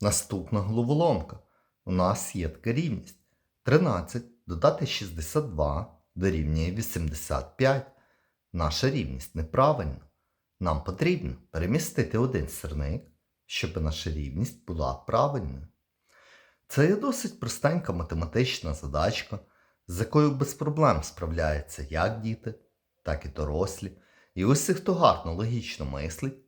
Наступна головоломка. У нас є така рівність. 13 додати 62 дорівнює 85. Наша рівність неправильна. Нам потрібно перемістити один сірник, щоб наша рівність була правильною. Це є досить простенька математична задачка, з якою без проблем справляються як діти, так і дорослі. І усі, хто гарно логічно мислить,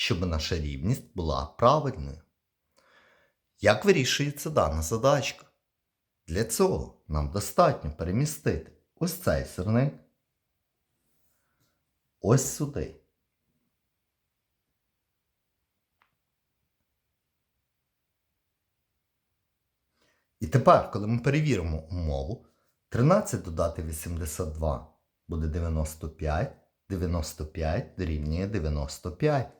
щоб наша рівність була правильною. Як вирішується дана задачка? Для цього нам достатньо перемістити ось цей сирник ось сюди. І тепер, коли ми перевіримо умову, 13 додати 82 буде 95, 95 дорівнює 95.